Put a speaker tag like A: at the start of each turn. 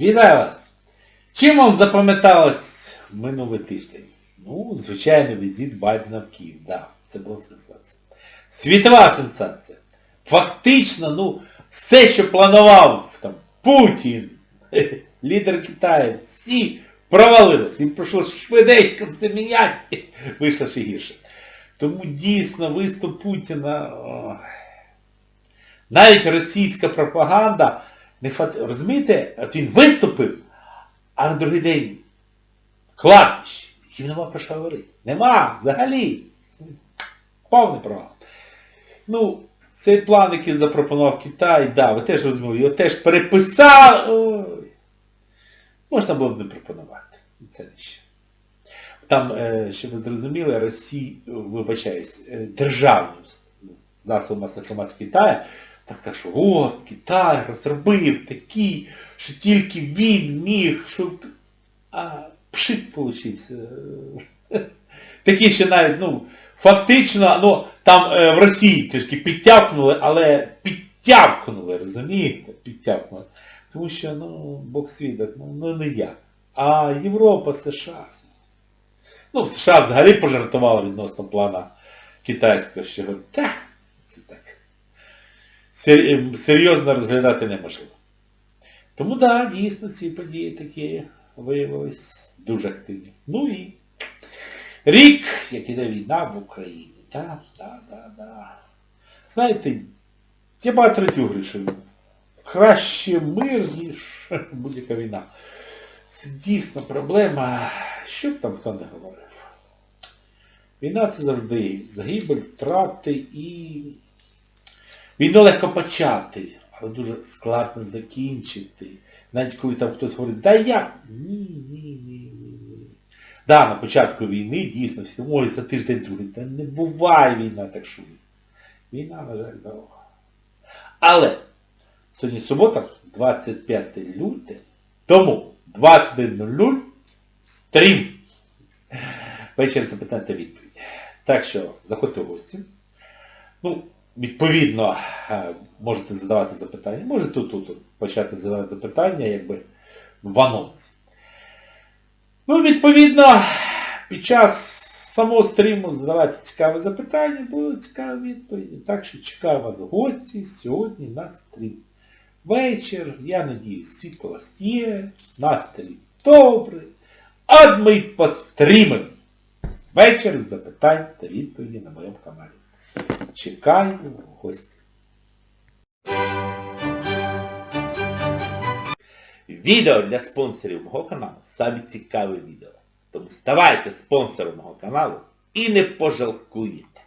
A: Вітаю вас! Чим вам запам'яталось минулий тиждень? Ну, звичайно, візит Байдена в Київ. Да, це була сенсація. Світова сенсація. Фактично, ну, все, що планував там Путін, лідер Китаю, всі провалилось. Їм прийшлося швиденько все міняти. Вийшло ще гірше. Тому дійсно виступ Путіна... навіть російська пропаганда, не фат... розумієте, от він виступив, а на другий день кладбище. Їм нема про що говорити. Нема взагалі. Повний провал. Ну, цей план, який запропонував Китай, да, ви теж розуміли, його теж переписали. Можна було б не пропонувати. Це не ще. Там, е, щоб ви зрозуміли, Росії, вибачаюсь, е, державним засобом масової інформації Китаю, так сказав, що от, Китай розробив такі, що тільки він міг, що... А пшик получився. Такі, що навіть, ну, фактично, ну, там е, в Росії трішки підтягнули, але підтягнули, розумієте? Підтягнули. Тому що, ну, Бог свідок, ну, ну не я. А Європа, США. Ну, США взагалі пожартували відносно плана китайського, що говорить, та, це так. Сер- серйозно розглядати неможливо. Тому так, да, дійсно, ці події такі виявились дуже активні. Ну і рік, як іде війна в Україні. Так, так, так, так. Знаєте, я багато разів що краще мир, ніж будь-яка війна. Це дійсно проблема, що б там хто не говорив. Війна це завжди загибель, втрати і... Війну легко почати, але дуже складно закінчити. Навіть коли там хтось говорить, да як? Ні, ні, ні, ні, ні. Да, на початку війни дійсно всі ой, за тиждень другий. Та не буває війна так швидко. Війна, на жаль, довго. Але сьогодні субота, 25 люте, тому 21.00 стрім. Вечір запитань та відповідь. Так що заходьте в гості. Ну, відповідно, е, можете задавати запитання. Можете тут, почати задавати запитання, якби в анонсі. Ну, відповідно, під час самого стріму задавайте цікаві запитання, будуть цікаві відповіді. Так що чекаю вас гості сьогодні на стрім. Вечір, я надіюсь, світло вас є, настрій добрий. От ми пострімимо. Вечір запитань та відповіді на моєму каналі. Чекаю в гості. Відео для спонсорів мого каналу саме цікаве відео. Тому ставайте спонсором мого каналу і не пожалкуєте.